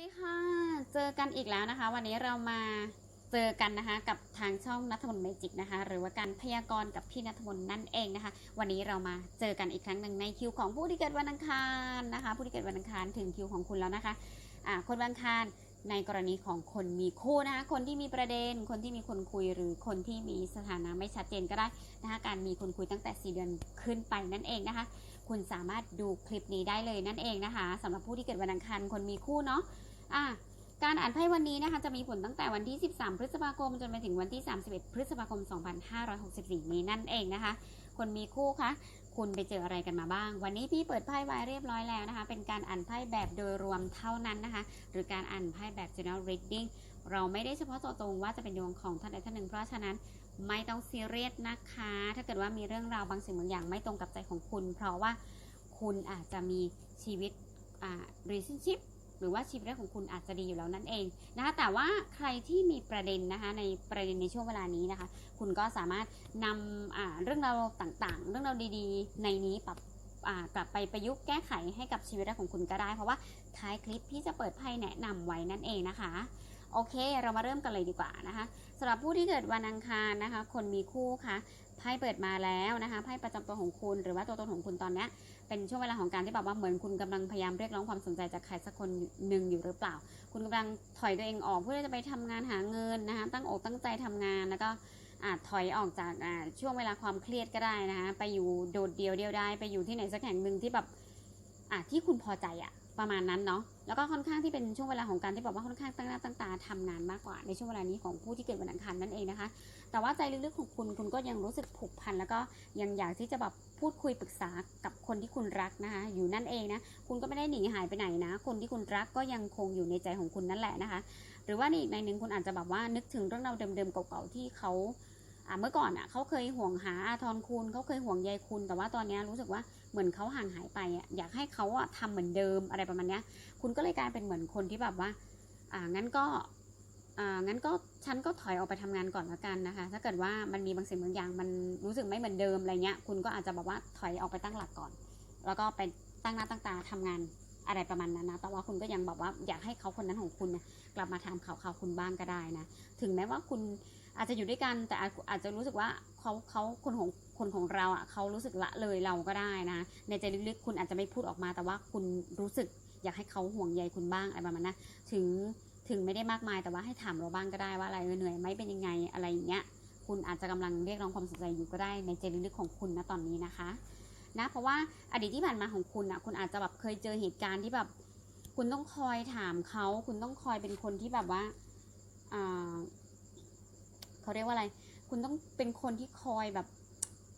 ดีค่ะ เจอกันอีกแล้วนะคะ วันนี้เรามาเจอกันนะคะ กับทางช่องนัทมนต์เมจิกนะคะ หรือว่าการพยากรณ์กับพี่นัทมนต์นั่นเองนะคะ วันนี้เรามาเจอกันอีกครั้งหนึ่งในคิวของผู้ที่เกิดวันอังคารนะคะ ผู้ที่เกิดวันอังคารถึงคิวของคุณแล้วนะคะอ่าคนวันอังคารในกรณีของคนมีคู่นะคะคนที่มีประเด็น คนที่มีคนคุยหรือคนที่มีสถานะไม่ชัดเจนก็ได้นะคะการมีคนคุยตั้งแต่ 4 เดือนขึ้นไปนั่นเองนะคะ คุณสามารถดูคลิปนี้ได้เลยนั่นเองนะคะสำหรับผู้ที่เกิดวันอังคารคนมีคู่เนาะ อะการอ่านไพ่วันนี้นะคะจะมีผลตั้งแต่วันที่ 13 พฤษภาคม จนไปถึงวันที่ 31 พฤษภาคม 2564 นี้นั่นเองนะคะ คนมีคู่คะคุณไปเจออะไรกันมาบ้าง วันนี้พี่เปิดไพ่ไว้เรียบร้อยแล้วนะคะ เป็นการอ่านไพ่แบบโดยรวมเท่านั้นนะคะ หรือการอ่านไพ่แบบ general reading เราไม่ได้เฉพาะเจาะจงว่าจะเป็นดวงของท่านใดท่านหนึ่ง เพราะฉะนั้นไม่ต้องซีเรียสนะคะ ถ้าเกิดว่ามีเรื่องราวบางสิ่งบางอย่างไม่ตรงกับใจของคุณ เพราะว่าคุณอาจจะมีชีวิต relationship หรือว่าชีวิตของคุณอาจจะดีอยู่แล้วนั่นเองนะคะแต่ว่าใครที่มีประเด็นนะคะในประเด็นในช่วงเวลานี้นะคะ คุณก็สามารถนำเรื่องราวต่างๆ เรื่องราวดีๆ ในนี้ปรับกลับไปประยุกต์แก้ไขให้กับชีวิตของคุณก็ได้ เพราะว่าท้ายคลิปพี่จะเปิดไพ่แนะนำไว้นั่นเองนะคะ โอเค เรามาเริ่มกันเลยดีกว่านะคะสำหรับผู้ที่เกิดวันอังคารนะคะ คนมีคู่ค่ะไพ่เปิดมาแล้วนะคะไพ่ประจำตัวของคุณ หรือว่าตัวตนของคุณตอนนี้เป็นช่วงเวลาของการที่แบบว่าเหมือนคุณกำลังพยายามเรียกร้องความสนใจจากใครสักคนหนึ่งอยู่หรือเปล่า คุณกำลังถอยตัวเองออกเพื่อจะไปทำงานหาเงินนะคะตั้งอกตั้งใจทำงานแล้วก็อาจถอยออกจากช่วงเวลาความเครียดก็ได้นะคะไปอยู่โดดเดียวเดียวได้ไปอยู่ที่ไหนสักแห่งหนึ่งที่แบบอะที่คุณพอใจอะประมาณนั้นเนาะ แล้วก็ค่อนข้างที่เป็นช่วงเวลาของการที่แบบว่าค่อนข้างตั้งหน้าตั้งตาทำงานมากกว่า ในช่วงเวลานี้ของผู้ที่เกิดวันอังคารนั่นเองนะคะ แต่ว่าใจลึกๆของคุณคุณก็ยังรู้สึกผูกพันแล้วก็ยังอยากที่จะแบบพูดคุยปรึกษากับคนที่คุณรักนะคะอยู่นั่นเองนะคุณก็ไม่ได้หนีหายไปไหนนะ คนที่คุณรักก็ยังคงอยู่ในใจของคุณนั่นแหละนะคะ หรือว่าในอีกในหนึ่งคุณอาจจะแบบว่านึกถึงเรื่องราวเดิมๆเก่าๆที่เขาอ่าเมื่อก่อนอะเขาเคยห่วงหาอาทรคุณเขาเคยห่วงใยคุณ แต่ว่าตอนนี้รู้สึกว่า เหมือนเขาห่างหายไปอะอยากให้เขาอะทำเหมือนเดิมอะไรประมาณเนี้ย คุณก็เลยกลายเป็นเหมือนคนที่แบบว่า อ่างั้นก็อ่างั้นก็ฉันก็ถอยออกไปทำงานก่อนละกันนะคะ ถ้าเกิดว่ามันมีบางสิ่งบางอย่างมันรู้สึกไม่เหมือนเดิมอะไรเงี้ย คุณก็อาจจะแบบว่าถอยออกไปตั้งหลักก่อน แล้วก็ไปตั้งหน้าตั้งตาทำงานอะไรประมาณนั้นนะ แต่ว่าคุณก็ยังแบบว่าอยากให้เขาคนนั้นของคุณเนี่ยกลับมาทำข่าวข่าวคุณบ้างก็ได้นะ ถึงแม้ว่าคุณอาจจะอยู่ด้วยกันแต่อาจอาจจะรู้สึกว่าเขาเขาคนของ คนของเราอะเขารู้สึกละเลยเราก็ได้นะ ในใจลึกๆ คุณอาจจะไม่พูดออกมา แต่ว่าคุณรู้สึกอยากให้เขาห่วงใยคุณบ้างอะไรประมาณนั้นถึงถึงไม่ได้มากมายแต่ว่าให้ถามเราบ้างก็ได้ว่าอะไรเหนื่อยไหมเป็นยังไงอะไรอย่างเงี้ยคุณอาจจะกำลังเรียกร้องความสนใจอยู่ก็ได้ในใจลึกๆของคุณนะตอนนี้นะคะนะเพราะว่าอดีตที่ผ่านมาของคุณอะคุณอาจจะแบบเคยเจอเหตุการณ์ที่แบบ คุณต้องคอยถามเขา คุณต้องคอยเป็นคนที่แบบว่าเขาเรียกว่าอะไร คุณต้องเป็นคนที่คอยแบบ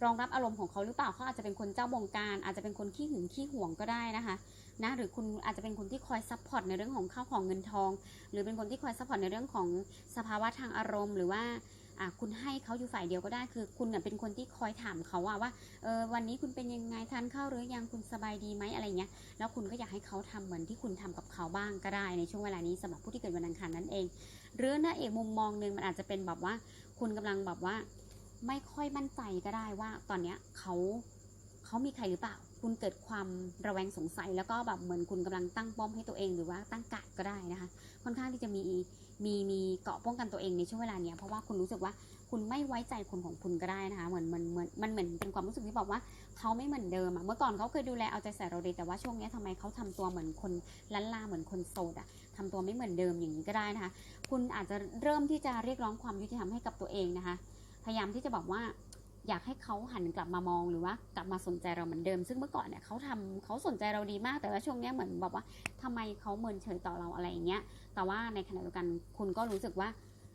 รองรับอารมณ์ของเขาหรือเปล่าเขาอาจจะเป็นคนเจ้าบงการ อาจจะเป็นคนขี้หึงขี้หวงก็ได้นะคะนะหรือคุณอาจจะเป็นคนที่คอยซัพพอร์ตในเรื่องของข้าวของเงินทอง หรือเป็นคนที่คอยซัพพอร์ตในเรื่องของสภาวะทางอารมณ์ หรือว่าคุณให้เขาอยู่ฝ่ายเดียวก็ได้ คือคุณเป็นคนที่คอยถามเขาว่าเออวันนี้คุณเป็นยังไงทานข้าวหรือยังคุณสบายดีไหมอะไรเงี้ยแล้วคุณก็อยากให้เขาทำเหมือนที่คุณทำกับเขาบ้างก็ได้ ในช่วงเวลานี้สำหรับผู้ที่เกิดวันอังคารนั่นเอง หรือในอีกมุมมองหนึ่งมันอาจจะเป็นแบบว่า คุณกำลังแบบว่า ไม่ค่อยมั่นใจก็ได้ว่า ตอนเนี้ยเขาเขามีใครหรือเปล่า คุณเกิดความระแวงสงสัย แล้วก็แบบเหมือนคุณกำลังตั้งป้อมให้ตัวเองหรือว่าตั้งกาดก็ได้นะคะ ค่อนข้างที่จะมีมีมีเกาะป้องกันตัวเองในช่วงเวลาเนี้ยเพราะว่าคุณรู้สึกว่าคุณไม่ไว้ใจคนของคุณก็ได้นะคะ เหมือนมือนเหมือนมันเหมือนเป็นความรู้สึกที่บอกว่าเขาไม่เหมือนเดิมอะเมื่อก่อนเขาเคยดูแลเอาใจใส่เราดีแต่ว่าช่วงนี้ยทำไมเขาทำตัวเหมือนคนล้านลาเหมือนคนโสดอะทำตัวไม่เหมือนเดิมอย่างนี้ก็ได้นะคะ คุณอาจจะเริ่มที่จะเรียกร้องความยุติธรรมให้กับตัวเองนะคะ พยายามที่จะบอกว่า อยากให้เขาหันกลับมามองหรือว่ากลับมาสนใจเราเหมือนเดิม ซึ่งเมื่อก่อนเนี่ยเขาทำเขาสนใจเราดีมาก แต่ว่าช่วงนี้เหมือนแบบว่าทำไมเขาเมินเฉยต่อเราอะไรอย่างเงี้ย แต่ว่าในขณะเดียวกันคุณก็รู้สึกว่า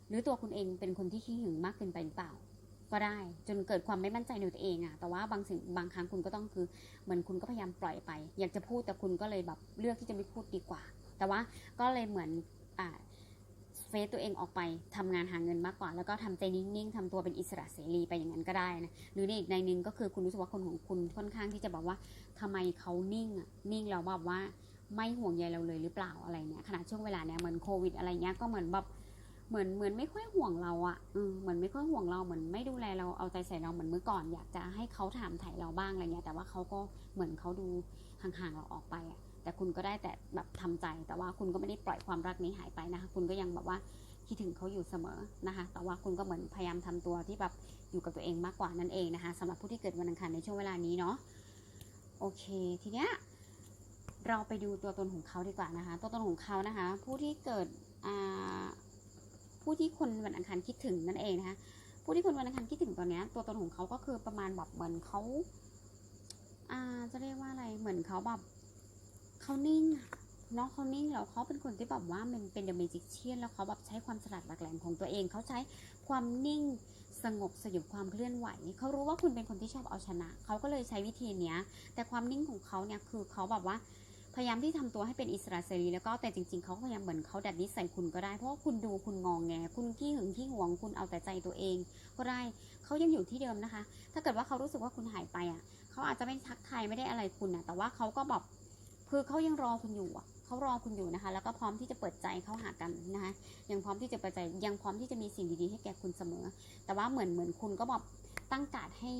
หรือตัวคุณเองเป็นคนที่ขี้หึงมากเกินไปหรือเปล่า ก็ได้จนเกิดความไม่มั่นใจในตัวเองอะแต่ว่าบางสิ่งบางครั้งคุณก็ต้องคือเหมือนคุณก็พยายามปล่อยไป อยากจะพูดแต่คุณก็เลยแบบเลือกที่จะไม่พูดดีกว่า แต่ว่าก็เลยเหมือนอ่า เฟซตัวเองออกไปทำงานหาเงินมากกว่า แล้วก็ทำใจนิ่งๆทำตัวเป็นอิสระเสรีไปอย่างนั้นก็ได้นะหรือในอีกในหนึ่งก็คือคุณรู้สึกว่าคนของคุณค่อนข้างที่จะแบบว่าทำไมเขานิ่งอะนิ่งแล้วแบบว่าไม่ห่วงใยเราเลยหรือเปล่าอะไรเนี้ยขณะช่วงเวลาเนี้ยเหมือนโควิดอะไรเงี้ยก็เหมือนแบบเหมือนเหมือนไม่ค่อยห่วงเราอะอืมเหมือนไม่ค่อยห่วงเราเหมือนไม่ดูแลเราเอาใจใส่เราเหมือนเมื่อก่อน อยากจะให้เขาถามไถ่เราบ้างอะไรเงี้ยแต่ว่าเขาก็เหมือนเขาดูห่างๆเราออกไปอะ แต่คุณก็ได้แต่แบบทำใจ แต่ว่าคุณก็ไม่ได้ปล่อยความรักนี้หายไปนะคะ คุณก็ยังแบบว่าคิดถึงเขาอยู่เสมอนะคะ แต่ว่าคุณก็เหมือนพยายามทำตัวที่แบบอยู่กับตัวเองมากกว่านั่นเองนะคะสำหรับผู้ที่เกิดวันอังคารในช่วงเวลานี้เนาะ โอเค ทีเนี้ยเราไปดูตัวตนของเขาดีกว่านะคะ ตัวตนของเขานะคะ ผู้ที่เกิดผู้ที่คนวันอังคารคิดถึงนั่นเองนะคะ ผู้ที่คนวันอังคารคิดถึงตอนนี้ตัวตนของเขาก็คือประมาณแบบเหมือนเขาจะเรียกว่าอะไร เหมือนเขาแบบ เขานิ่งอะเนาเขานิ่งแล้วเขาเป็นคนที่แบบว่ามันเป็นเดอะเมจิเชียนแล้วเขาแบบใช้ความฉลาดหลักแหลมของตัวเองเขาใช้ความนิ่งสงบสยบความเคลื่อนไหวเขารู้ว่าคุณเป็นคนที่ชอบเอาชนะเขาก็เลยใช้วิธีเนี้ย แต่ความนิ่งของเขาเนี่ยคือเขาแบบว่าพยายามที่ทำตัวให้เป็นอิสระเสรีแล้วก็แต่จริงๆเขาก็พยายามเหมือนเขาดัดนิสัยคุณก็ได้ เพราะว่าคุณดูคุณงองแง คุณขี้หึงขี้หวงคุณเอาแต่ใจตัวเอง ก็ได้เขายังอยู่ที่เดิมนะคะ ถ้าเกิดว่าเขารู้สึกว่าคุณหายไปอะเขาอาจจะไม่ทักทายไม่ได้อะไรคุณอะแต่ว่าเขาก็แบบ คือเขายังรอคุณอยู่อะเขารอคุณอยู่นะคะ แล้วก็พร้อมที่จะเปิดใจเข้าหากันนะคะยังพร้อมที่จะเปิดใจยังพร้อมที่จะมีสิ่งดีๆ ให้แก่คุณเสมอ แต่ว่าเหมือนเหมือนคุณก็แบบตั้งการดให้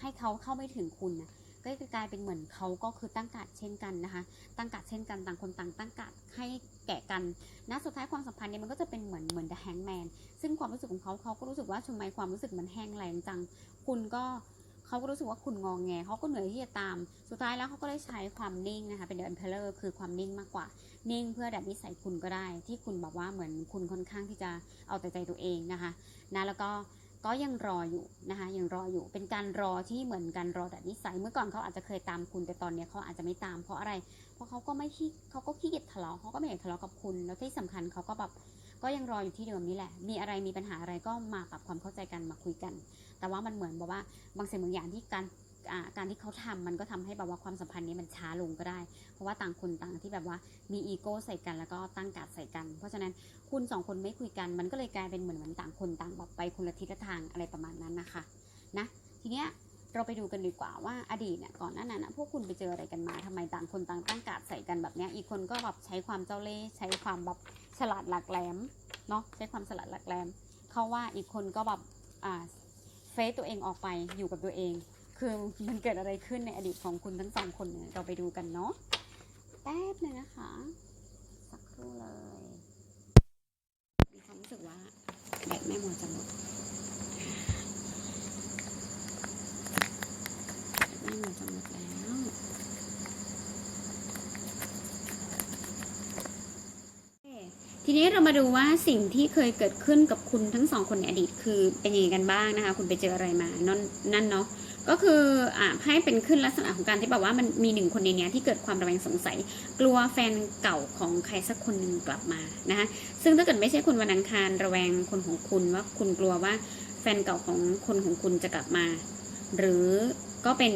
ให้เขาเข้าไม่ถึงคุณนะก็กลายเป็นเหมือนเขาก็คือตั้งการดเช่นกันนะคะ ตั้งการดเช่นกันต่างคนต่างตั้งการดให้แก่กันนะสุดท้ายความสัมพันธ์เนี่ยมันก็จะเป็นเหมือนเหมือน the hangman ซึ่งความรู้สึกของเขาเขาก็รู้สึกว่าทำไมความรู้สึกมันแห้งแรงจัง คุณก็ เขาก็รู้สึกว่าคุณงองแงเขาก็เหนื่อยที่จะตาม สุดท้ายแล้วเขาก็ได้ใช้ความนิ่งนะคะเป็นเด e นเพลเลอร์คือความนิ่งมากกว่า นิ่งเพื่อดัดนิสัยคุณก็ได้ ที่คุณแบบว่าเหมือนคุณค่อนข้างที่จะเอาแต่ใจตัวเองนะคะนะแล้วก็ก็ยังรออยู่นะคะยังรออยู่เป็นการรอที่เหมือนการรอดัดนิสัย เมื่อก่อนเขาอาจจะเคยตามคุณแต่ตอนนี้เขาอาจจะไม่ตามเพราะอะไร เพราะเขาก็ไม่ขี้เขาก็ขี้เกียจทะเลาะเขาก็ไม่อยากทะเลาะกับคุณ แล้วที่สำคัญเขาก็แบบ ก็ยังรออยู่ที่เดิมนี่แหละ มีอะไรมีปัญหาอะไรก็มาปรับความเข้าใจกันมาคุยกัน แต่ว่ามันเหมือนแบบว่าบางสิ่งบางอย่างที่การการที่เขาทำมันก็ทำให้แบบว่าความสัมพันธ์นี้มันช้าลงก็ได้ เพราะว่าต่างคนต่างที่แบบว่ามีอีโก้ใส่กันแล้วก็ตั้งการดใส่กัน เพราะฉะนั้นคุณสองคนไม่คุยกัน มันก็เลยกลายเป็นเหมือนเหมือนต่างคนต่างแบบไปคนละทิศทางอะไรประมาณนั้นนะคะ นะ ทีเนี้ย เราไปดูกันดีกว่าว่าอดีตเนี่ยก่อนหน้านั้นนะพวกคุณไปเจออะไรกันมาทำไมต่างคนต่างตั้งการดใส่กันแบบนี้อีกคนก็แบบใช้ความเจ้าเล่ห์ใช้ความแบบฉลาดหลักแหลมเนาะใช้ความฉลาดหลักแหลมเขาว่าอีกคนก็แบบอ่าเฟซตัวเองออกไปอยู่กับตัวเอง คือมันเกิดอะไรขึ้นในอดีตของคุณทั้งสองคนเนี่ยเราไปดูกันเนาะแป๊บนึงนะคะ สักครู่เลยมีความรู้สึกว่าแบตแม่หมดจะหมด ไม่ หมดจะหมดแล้วทีนี้เรามาดูว่าสิ่งที่เคยเกิดขึ้นกับคุณทั้งสองคนในอดีตคือเป็นยังไงกันบ้างนะคะ คุณไปเจออะไรมานั่นนั่นเนาะก็คืออ่าให้เป็นขึ้นลักษณะของการที่แบบว่ามันมีหนึ่งคนในเนี้ยที่เกิดความระแวงสงสัย กลัวแฟนเก่าของใครสักคนหนึ่งกลับมานะคะซึ่งถ้าเกิดไม่ใช่คนวันอังคารระแวงคนของคุณว่าคุณกลัวว่าแฟนเก่าของคนของคุณจะกลับมา หรือก็เป็น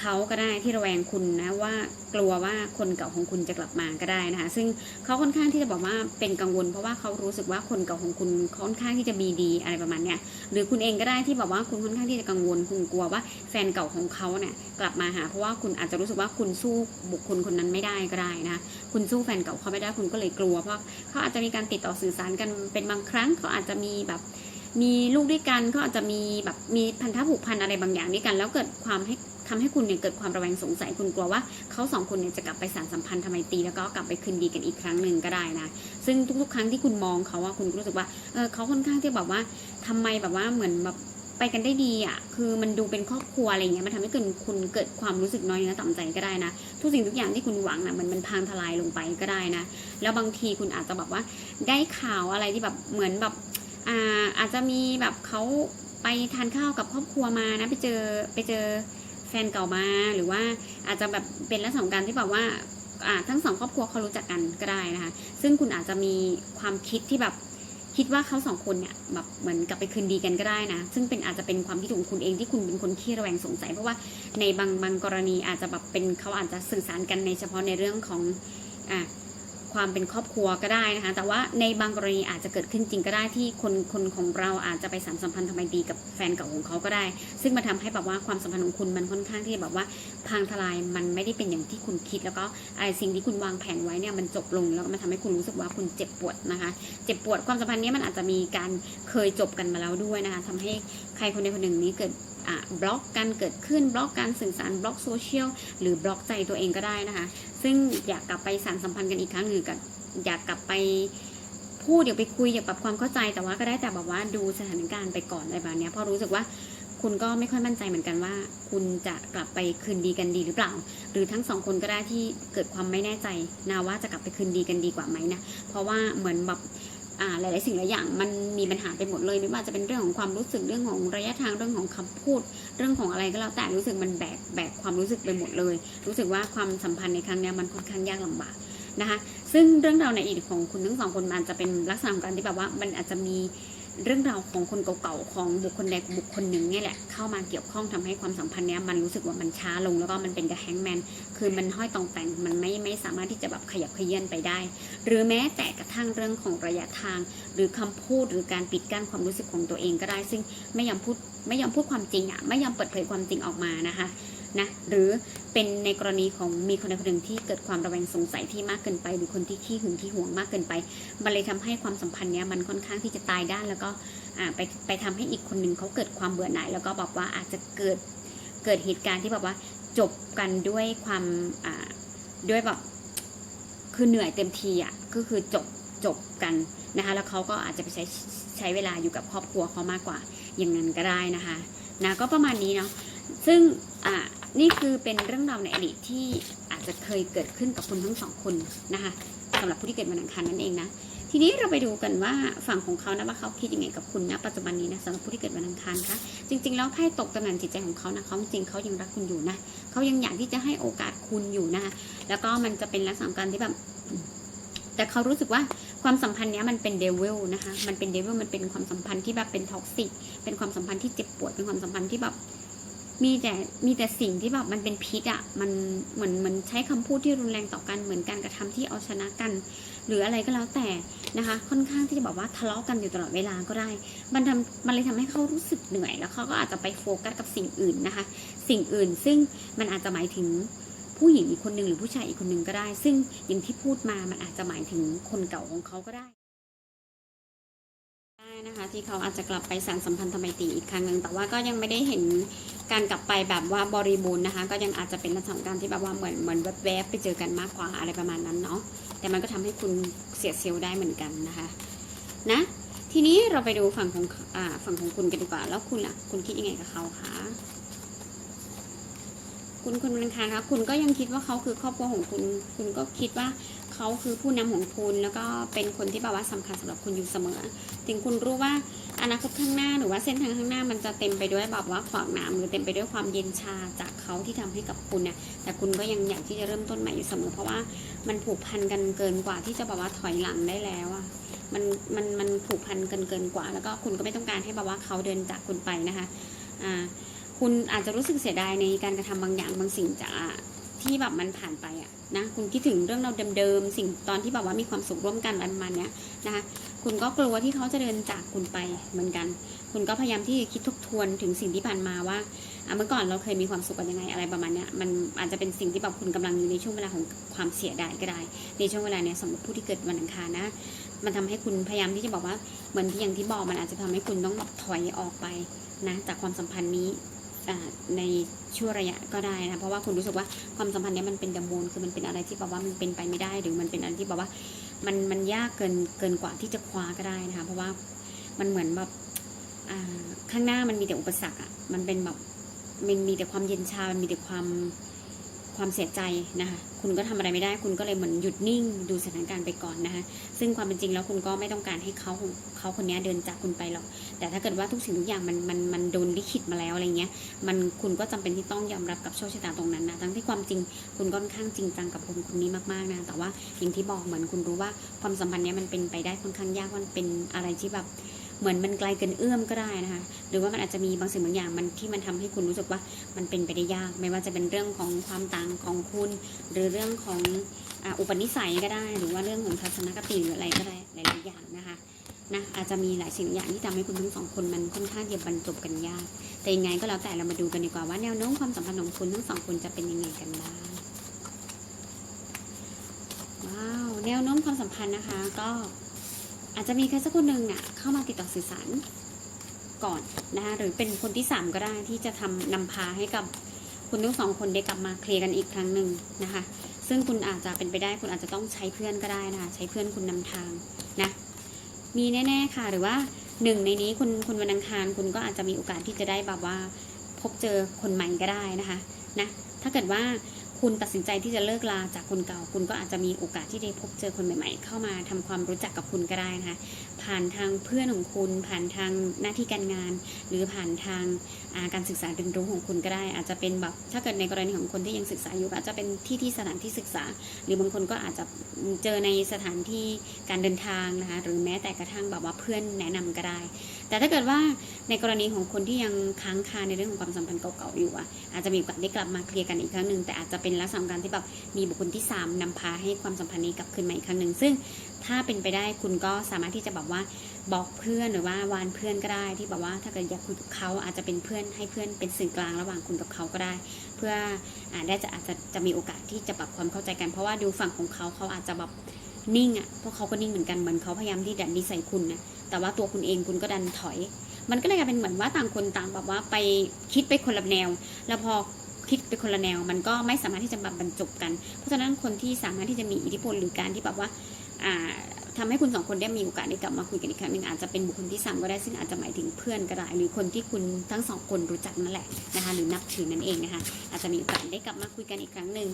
เขาก็ได้ที่ระแวงคุณนะว่ากลัวว่าคนเก่าของคุณจะกลับมาก็ได้นะคะ ซึ่งเขาค่อนข้างที่จะบอกว่าเป็นกังวล เพราะว่าเขารู้สึกว่าคนเก่าของคุณค่อนข้างที่จะมีดีอะไรประมาณเนี้ยหรือคุณเองก็ได้ที่บอกว่าคุณค่อนข้างที่จะกังวลคุณกลัวว่าแฟนเก่าของเขาเนี่ยกลับมาหา เพราะว่าคุณอาจจะรู้สึกว่าคุณสู้บุคคลคนนั้นไม่ได้ก็ได้นะคุณสู้แฟนเก่าเขาไม่ได้คุณก็เลยกลัว เพราะเขาอาจจะมีการติดต่อสื่อสารกันเป็นบางครั้งเขาอาจจะมีแบบมีลูกด้วยกันเขาอาจจะมีแบบมีพันธะผูกพันอะไรบางอย่างด้วยกัน แล้วเกิดความให้ ทำให้คุณเนี่ยเกิดความระแวงสงสัยคุณกลัวว่าเขาสองคนเนี่ยจะกลับไปสานสัมพันธ์ทำไมตี แล้วก็กลับไปคืนดีกันอีกครั้งหนึ่งก็ได้นะ ซึ่งทุกๆ ครั้งที่คุณมองเขาว่าคุณรู้สึกว่าเออเขาค่อนข้างที่แบบว่าทำไมแบบว่าเหมือนแบบไปกันได้ดีอะ คือมันดูเป็นครอบครัวอะไรเงี้ย มันทำให้เกิดคุณเกิดความรู้สึกน้อยเนื้อต่ำใจก็ได้นะ ทุกสิ่งทุกอย่างที่คุณหวังนะมันมันพังทลายลงไปก็ได้นะ แล้วบางทีคุณอาจจะแบบว่าได้ข่าวอะไรที่แบบเหมือนแบบอ่าอาจจะมีแบบเขาไปทานข้าวกับครอบครัวมานะ ไปเจอไปเจอ แฟนเก่ามาหรือว่าอาจจะแบบเป็นลักษณะของการที่แบบว่าทั้งสองครอบครัวเขารู้จักกันก็ได้นะคะ ซึ่งคุณอาจจะมีความคิดที่แบบคิดว่าเขาสองคนเนี่ยแบบเหมือนกลับไปคืนดีกันก็ได้นะ ซึ่งเป็นอาจจะเป็นความคิดของคุณเองที่คุณเป็นคนขี้ระแวงสงสัย เพราะว่าในบางบางกรณีอาจจะแบบเป็นเขาอาจจะสื่อสารกันในเฉพาะในเรื่องของอ่า ความเป็นครอบครัวก็ได้นะคะ แต่ว่าในบางกรณีอาจจะเกิดขึ้นจริงก็ได้ที่คนคนของเราอาจจะไปสานสัมพันธ์ทำไมดีกับแฟนเก่าของเขาก็ได้ ซึ่งมาทำให้แบบว่าความสัมพันธ์ของคุณมันค่อนข้างที่แบบว่าพังทลายมันไม่ได้เป็นอย่างที่คุณคิด แล้วก็ไอสิ่งที่คุณวางแผนไว้เนี่ยมันจบลงแล้วมันทำให้คุณรู้สึกว่าคุณเจ็บปวดนะคะ เจ็บปวดความสัมพันธ์นี้มันอาจจะมีการเคยจบกันมาแล้วด้วยนะคะทำให้ใครคนใดคนหนึ่งนี้เกิด บล็อกการเกิดขึ้นบล็อกการสื่อสารบล็อกโซเชียลหรือบล็อกใจตัวเองก็ได้นะคะ ซึ่งอยากกลับไปสารสัมพันธ์กันอีกครั้งหนึ่งกับอยากกลับไปพูดอยากไปคุยอยากปรับความเข้าใจแต่ว่าก็ได้แต่แบบว่าดูสถานการณ์ไปก่อนอะไรแบบนี้เพราะรู้สึกว่าคุณก็ไม่ค่อยมั่นใจเหมือนกันว่า คุณจะกลับไปคืนดีกันดีหรือเปล่า หรือทั้งสองคนก็ได้ที่เกิดความไม่แน่ใจนะว่าจะกลับไปคืนดีกันดีกว่าไหมนะเพราะว่าเหมือนแบบ หลาย ๆ สิ่งหลายอย่างมันมีปัญหาไปหมดเลยไม่ว่าจะเป็นเรื่องของความรู้สึกเรื่องของระยะทางเรื่องของคำพูด เรื่องของอะไรก็แล้วแต่รู้สึกมันแบกแบกความรู้สึกไปหมดเลย รู้สึกว่าความสัมพันธ์ในครั้งนี้มันค่อนข้างยากลำบากนะคะ ซึ่งเรื่องราวในอดีตของคุณทั้งสองคนมันจะเป็นลักษณะของการที่แบบว่ามันอาจจะมี เรื่องราวของคนเก่าๆของบุคคลใดบุคคลหนึ่งเนี่ยแหละเข้ามาเกี่ยวข้องทำให้ความสัมพันธ์เนี้ยมันรู้สึกว่ามันช้าลงแล้วก็มันเป็น the hangman คือมันห้อยตองแต่งมันไม่ไม่สามารถที่จะแบบขยับเขยื้อนไปได้ หรือแม้แต่กระทั่งเรื่องของระยะทาง หรือคำพูดหรือการปิดกั้นความรู้สึกของตัวเองก็ได้ ซึ่งไม่ยอมพูดไม่ยอมพูดความจริงอะไม่ยอมเปิดเผยความจริงออกมานะคะ นะหรือเป็นในกรณีของมีคนใดคนหนึ่งที่เกิดความระแวงสงสัยที่มากเกินไป หรือคนที่ขี้หึงที่หวงมากเกินไป มันเลยทำให้ความสัมพันธ์เนี้ยมันค่อนข้างที่จะตายด้านแล้วก็ไปไปทำให้อีกคนหนึ่งเขาเกิดความเบื่อหน่าย แล้วก็บอกว่าอาจจะเกิดเกิดเหตุการณ์ที่แบบว่าจบกันด้วยความด้วยแบบคือเหนื่อยเต็มทีอะก็คือจบจบกันนะคะแล้วเขาก็อาจจะไปใช้ใช้เวลาอยู่กับครอบครัวเขามากกว่าอย่างนั้นก็ได้นะคะนะก็ประมาณนี้เนาะซึ่งอ่า นี่คือเป็นเรื่องราวในอดีตที่อาจจะเคยเกิดขึ้นกับคุณทั้งสองคนนะคะสำหรับผู้ที่เกิดวันอังคารนั่นเองนะทีนี้เราไปดูกันว่าฝั่งของเขานะว่าเขาคิดยังไงกับคุณนะปัจจุบันนี้นะสำหรับผู้ที่เกิดวันอังคารคะจริง ๆ แล้วไพ่ตกตำแหน่งจิตใจของเขานะเขาจริงเขายังรักคุณอยู่นะเขายังอยากที่จะให้โอกาสคุณอยู่นะคะแล้วก็มันจะเป็นลักษณะการที่แบบแต่เขารู้สึกว่าความสัมพันธ์เนี้ยมันเป็นเดวิลนะคะ มันเป็นเดวิลมันเป็นความสัมพันธ์ที่แบบเป็นท็อกซิก เป็นความสัมพันธ์ที่เจ็บปวด เป็นความสัมพันธ์ที่แบบ มีแต่มีแต่สิ่งที่แบบมันเป็นพิษอะ่ะมันเหมือนเหมือนใช้คำพูดที่รุนแรงต่อกันเหมือนการกระทำที่เอาชนะกัน หรืออะไรก็แล้วแต่นะคะ ค่อนข้างที่จะบอกว่าทะเลาะกันอยู่ตลอดเวลาก็ได้ มันทำมันเลยทำให้เขารู้สึกเหนื่อย แล้วเขาก็อาจจะไปโฟกัสกับสิ่งอื่นนะคะ สิ่งอื่นซึ่งมันอาจจะหมายถึงผู้หญิงอีกคนหนึ่งหรือผู้ชายอีกคนหนึ่งก็ได้ ซึ่งอย่างที่พูดมามันอาจจะหมายถึงคนเก่าของเขาก็ได้ นะคะ ที่เขาอาจจะกลับไปสานสัมพันธไมตรีอีกครั้งหนึ่งแต่ว่าก็ยังไม่ได้เห็นการกลับไปแบบว่าบริบูรณ์นะคะ ก็ยังอาจจะเป็นลักษณะการที่แบบว่าเหมือนเหมือนแวบๆไปเจอกันมากกว่าอะไรประมาณนั้นเนาะแต่มันก็ทำให้คุณเสียเซลล์ได้เหมือนกันนะคะนะทีนี้เราไปดูฝั่งของอ่าฝั่งของคุณกันดีกว่า แล้วคุณล่ะคุณคิดยังไงกับเขาคะคุณคุณวันอังคารคะคุณก็ยังคิดว่าเขาคือครอบครัวของคุณ คุณก็คิดว่า เขาคือผู้นำของคุณ แล้วก็เป็นคนที่แบบว่าสำคัญสำหรับคุณอยู่เสมอ ถึงคุณรู้ว่าอนาคตข้างหน้าหรือว่าเส้นทางข้างหน้ามันจะเต็มไปด้วยแบบว่าขวางหนามหรือเต็มไปด้วยความเย็นชาจากเขาที่ทำให้กับคุณเนี่ยแต่คุณก็ยังอยากที่จะเริ่มต้นใหม่อยู่เสมอ เพราะว่ามันผูกพันกันเกินกว่าที่จะแบบว่าถอยหลังได้แล้วอะมันมันมันผูกพันกันเกินกว่า แล้วก็คุณก็ไม่ต้องการให้แบบว่าเขาเดินจากคุณไปนะคะอ่าคุณอาจจะรู้สึกเสียดายในการกระทำบางอย่างบางสิ่งจาก ที่แบบมันผ่านไปอะนะคุณคิดถึงเรื่องเราเดิมๆสิ่งตอนที่แบบว่ามีความสุขร่วมกันอะไรประมาณเนี้ยนะคะคุณก็กลัวที่เขาจะเดินจากคุณไปเหมือนกัน คุณก็พยายามที่จะคิดทบทวนถึงสิ่งที่ผ่านมาว่าเมื่อก่อนเราเคยมีความสุขกันยังไงอะไรประมาณเนี้ยมันอาจจะเป็นสิ่งที่แบบคุณกำลังอยู่ในช่วงเวลาของความเสียดายก็ได้ ในช่วงเวลาเนี้ยสำหรับผู้ที่เกิดวันอังคารนะมันทำให้คุณพยายามที่จะบอกว่าเหมือนที่อย่างที่บอกมันอาจจะทำให้คุณต้องแบบถอยออกไปนะจากความสัมพันธ์นี้ ในช่วงระยะก็ได้นะเพราะว่าคุณรู้สึกว่าความสัมพันธ์นี้มันเป็นดมูลคือมันเป็นอะไรที่แบบว่ามันเป็นไปไม่ได้ หรือมันเป็นอะไรที่แบบว่ามันมันยากเกินเกินกว่าที่จะคว้าก็ได้นะคะเพราะว่ามันเหมือนแบบข้างหน้ามันมีแต่อุปสรรคอะ่ะมันเป็นแบบมันมีแต่ความเย็นชา มันมีแต่ความ ความเสียใจนะคะคุณก็ทำอะไรไม่ได้ คุณก็เลยเหมือนหยุดนิ่งดูสถานการณ์ไปก่อนนะคะซึ่งความเป็นจริงแล้วคุณก็ไม่ต้องการให้เขาเขาคนนี้เดินจากคุณไปหรอก แต่ถ้าเกิดว่าทุกสิ่งทุกอย่างมันมันมันโดนลิขิตมาแล้วอะไรเงี้ยมันคุณก็จำเป็นที่ต้องยอมรับกับโชคชะตาตรงนั้นนะทั้งที่ความจริงคุณก็ค่อนข้างจริงจังกับคนคนนี้มากๆนะแต่ว่าอย่างที่บอกเหมือนคุณรู้ว่าความสัมพันธ์เนี้ยมันเป็นไปได้ค่อนข้างยากมันเป็นอะไรที่แบบ เหมือนมันไกลเกินเอื้อมก็ได้นะคะ หรือว่ามันอาจจะมีบางสิ่งบางอย่างมันที่มันทำให้คุณรู้สึกว่ามันเป็นไปได้ยาก ไม่ว่าจะเป็นเรื่องของความต่างของคุณ หรือเรื่องของอุปนิสัยก็ได้ หรือว่าเรื่องของทัศนคติหรืออะไรก็ได้หลายๆอย่างนะคะนะอาจจะมีหลายสิ่งหลายอย่างที่ทำให้คุณทั้งสองคนมันค่อนข้างจะบรรจบกันยาก แต่ยังไงก็แล้วแต่เรามาดูกันดีกว่าว่าแนวโน้มความสัมพันธ์ของคุณทั้งสองคนจะเป็นยังไงกันบ้างว้าวแนวโน้มความสัมพันธ์นะคะก็ อาจจะมีใครสักคนหนึ่งน่ะเข้ามาติดต่อสื่อสารก่อนนะคะหรือเป็นคนที่สามก็ได้ที่จะทำนำพาให้กับคุณทั้งสองคนได้กลับมาเคลียร์กันอีกครั้งหนึ่งนะคะ ซึ่งคุณอาจจะเป็นไปได้คุณอาจจะต้องใช้เพื่อนก็ได้นะคะ ใช้เพื่อนคุณนำทางนะมีแน่ ๆค่ะ หรือว่าหนึ่งในนี้คุณคุณวันอังคารคุณก็อาจจะมีโอกาสที่จะได้แบบว่าพบเจอคนใหม่ก็ได้นะคะนะถ้าเกิดว่า คุณตัดสินใจที่จะเลิกลาจากคนเก่า คุณก็อาจจะมีโอกาสที่ได้พบเจอคนใหม่ ๆ เข้ามาทำความรู้จักกับคุณก็ได้นะคะ ผ่านทางเพื่อนของคุณ ผ่านทางหน้าที่การงาน หรือผ่านทางาการศึกษาเรียนรู้ของคุณก็ได้ อาจจะเป็นแบบถ้าเกิดในกรณีของคนที่ยังศึกษาอยู่อาจจะเป็นที่ที่สถานที่ศึกษา หรือบางคนก็อาจจะเจอในสถานที่การเดินทางนะคะหรือแม้แต่กระทั่งแบบว่าเพื่อนแนะนำก็ได้ แต่ถ้าเกิดว่าในกรณีของคนที่ยังค้างคาในเรื่องของความสัมพันธ์เก่าๆอยู่อะอาจจะมีโอกาสได้กลับมาเคลียร์กันอีกครั้งหนึ่งแต่อาจจะเป็นลักษณะการที่แบบมีบุคคลที่สามนำพาให้ความสัมพันธ์นี้กลับคืนมาอีกครั้งหนึ่งซึ่ง ถ้าเป็นไปได้คุณก็สามารถที่จะแบบว่าบอกเพื่อนหรือว่าวานเพื่อนก็ได้ ที่แบบว่าถ้าเกิดอยากคุยกับเขาอาจจะเป็นเพื่อนให้เพื่อนเป็นสื่อกลางระหว่างคุณกับเขาก็ได้ เพื่ออาได้จะอาจจะจะมีโอกาสที่จะปรับความเข้าใจกัน เพราะว่าดูฝั่งของเขาเขาอาจจะแบบนิ่งอะ่ะพวกเขาก็นิ่งเหมือนกันเหมือนเขาพยายามที่ดันนิสัยคุณนะแต่ว่าตัวคุณเองคุณก็ดันถอย มันก็เลยกลายเป็นเหมือนว่าต่างคนต่างแบบว่าไปคิดไปคนละแนว แล้วพอคิดไปคนละแนว มันก็ไม่สามารถที่จะแบบบรรจบกัน เพราะฉะนั้นคนที่สามารถที่จะมีอิทธิพลหรือการที่แบบว่า อ่าทำให้คุณสองคนได้มีโอกาสได้กลับมาคุยกันอีกครั้งหนึ่งอาจจะเป็นบุคคลที่สามก็ได้ซึ่งอาจจะหมายถึงเพื่อนก็ได้ หรือคนที่คุณทั้งสองคนรู้จักนั่นแหละนะคะหรือนับถือนั่นเองนะคะอาจจะมีโอกาสได้กลับมาคุยกันอีกครั้งหนึ่ง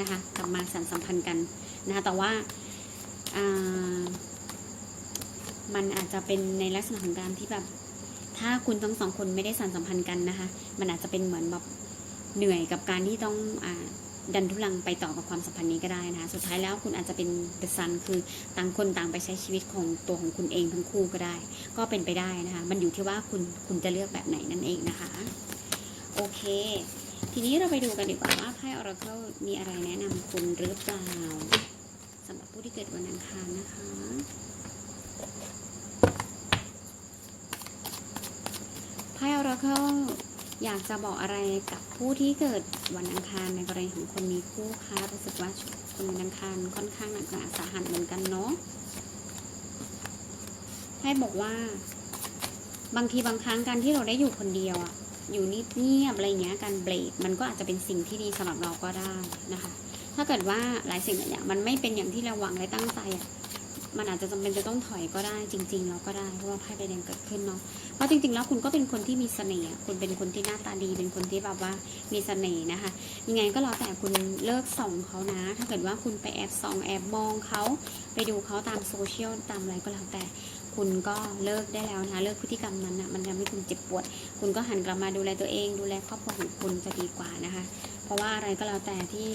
นะคะกลับมาสานสัมพันธ์กันนะคะแต่ว่ามันอาจจะเป็นในลักษณะของการที่แบบถ้าคุณทั้งสองคนไม่ได้สานสัมพันธ์กันนะคะ มันอาจจะเป็นเหมือนแบบเหนื่อยกับการที่ต้องอา ดันทุลังไปต่อกับความสัมพันธ์นี้ก็ได้นะคะสุดท้ายแล้วคุณอาจจะเป็นเดอะซันคือต่างคนต่างไปใช้ชีวิตของตัวของคุณเองทั้งคู่ก็ได้ ก็เป็นไปได้นะคะ มันอยู่ที่ว่าคุณคุณจะเลือกแบบไหนนั่นเองนะคะ โอเค ทีนี้เราไปดูกันดีกว่าว่าไพ่ Oracle มีอะไรแนะนำคุณหรือเปล่าสำหรับผู้ที่เกิดวันอังคารนะคะไพ่ Oracle อ อยากจะบอกอะไรกับผู้ที่เกิดวันอังคารในกรณีของคนมีคู่คะรู้สึกว่าคนวันอังคารค่อนข้างหนักหนาสาหัสเหมือนกันเนาะให้บอกว่า บางทีบางครั้งการที่เราได้อยู่คนเดียวอะอยู่นิดเงียบอะไรเงี้ยการเบรกมันก็อาจจะเป็นสิ่งที่ดีสำหรับเราก็ได้นะคะ ถ้าเกิดว่าหลายสิ่งหลายอย่างมันไม่เป็นอย่างที่เราหวังและตั้งใจอะมันอาจจะจำเป็นจะต้องถอยก็ได้จริง ๆ เราก็ได้เพราะว่าไพ่ใบแดงเกิดขึ้นเนาะ เพราะจริงๆแล้วคุณก็เป็นคนที่มีเสน่ห์คุณเป็นคนที่หน้าตาดี เป็นคนที่แบบว่ามีเสน่ห์นะคะ ยังไงก็แล้วแต่คุณเลิกส่องเขานะ ถ้าเกิดว่าคุณไปแอบส่องแอบมองเขาไปดูเขาตามโซเชียลตามอะไรก็แล้วแต่คุณก็เลิกได้แล้วนะคะเลิกพฤติกรรมนั้นนะมันทำให้คุณเจ็บปวด คุณก็หันกลับมาดูแลตัวเอง ดูแลครอบครัวของคุณจะดีกว่านะคะ เพราะว่าอะไรก็แล้วแต่ที่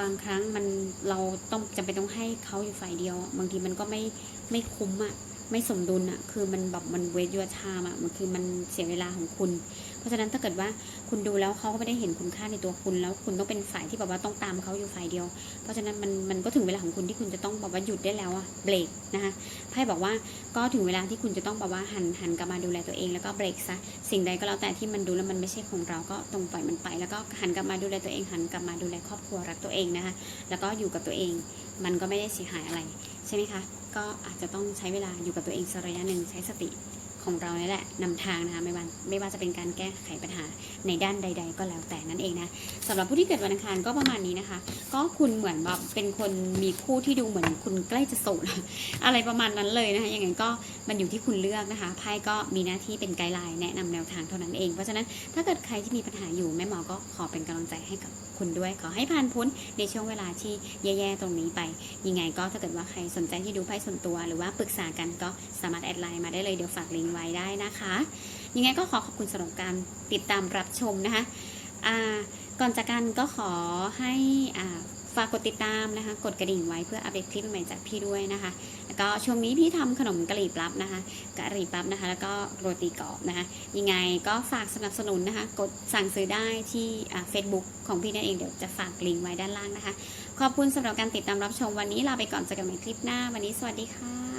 บางครั้งมันเราต้องจำเป็นต้องให้เขาอยู่ฝ่ายเดียว บางทีมันก็ไม่ไม่คุ้มอะ ไม่สมดุลอะคือมันแบบมันเวทยัวชามอะมันคือมันเสียเวลาของคุณ เพราะฉะนั้นถ้าเกิดว่าคุณดูแล้วเขาก็ไม่ได้เห็นคุณค่าในตัวคุณ แล้วคุณต้องเป็นฝ่ายที่แบบว่าต้องตามเขาอยู่ฝ่ายเดียว เพราะฉะนั้นมันมันก็ถึงเวลาของคุณที่คุณจะต้องแบบว่าหยุดได้แล้วอะเบรกนะคะไพ่บอกว่าก็ถึงเวลาที่คุณจะต้องแบบว่าหันหันกลับมาดูแลตัวเองแล้วก็เบรกซะสิ่งใดก็แล้วแต่ที่มันดูแล้วมันไม่ใช่ของเราก็ตรงปล่อยมันไป แล้วก็หันกลับมาดูแลตัวเองหันกลับมาดูแลครอบครัวรักตัวเองนะคะแล้วก็อยู่กับตัวเอง มันก็ไม่ได้เสียหายอะไร ใช่ไหมคะ ก็อาจจะต้องใช้เวลาอยู่กับตัวเองสักระยะหนึ่งใช้สติ ของเรานี่แหละนำทางนะคะไม่ว่าไม่ว่าจะเป็นการแก้ไขปัญหาในด้านใด ๆ ก็แล้วแต่นั่นเองนะสำหรับผู้ที่เกิดวันอังคารก็ประมาณนี้นะคะ ก็คุณเหมือนแบบเป็นคนมีคู่ที่ดูเหมือนคุณใกล้จะโสดอะไรประมาณนั้นเลยนะคะยังไงก็มันอยู่ที่คุณเลือกนะคะไพ่ก็มีหน้าที่เป็นไกด์ไลน์แนะนำแนวทางเท่านั้นเองเพราะฉะนั้นถ้าเกิดใครที่มีปัญหาอยู่แม่หมอก็ขอเป็นกำลังใจให้กับคุณด้วย ขอให้ผ่านพ้นในช่วงเวลาที่แย่ๆตรงนี้ไป ยังไงก็ถ้าเกิดว่าใครสนใจที่ดูไพ่ส่วนตัว หรือว่าปรึกษากันก็สามารถแอดไลน์มาได้เลยเดี๋ยวฝากลิงก์ไว้ได้นะคะ ยังไงก็ขอขอบคุณสำหรับการติดตามรับชมนะคะก่อนจากกันก็ขอให้ฝากกดติดตามนะคะ กดกระดิ่งไว้เพื่ออัปเดตคลิปใหม่จากพี่ด้วยนะคะ แล้วก็ช่วงนี้พี่ทำขนมกะหรี่ปั๊บนะคะกะหรี่ปั๊บนะคะ แล้วก็โรตีกรอบนะคะ ยังไงก็ฝากสนับสนุนนะคะ กดสั่งซื้อได้ที่เฟซบุ๊กของพี่นั่นเองเดี๋ยวจะฝากลิงก์ไว้ด้านล่างนะคะ ขอบคุณสำหรับการติดตามรับชมวันนี้ลาไปก่อนเจอกันใหม่คลิปหน้า วันนี้สวัสดีค่ะ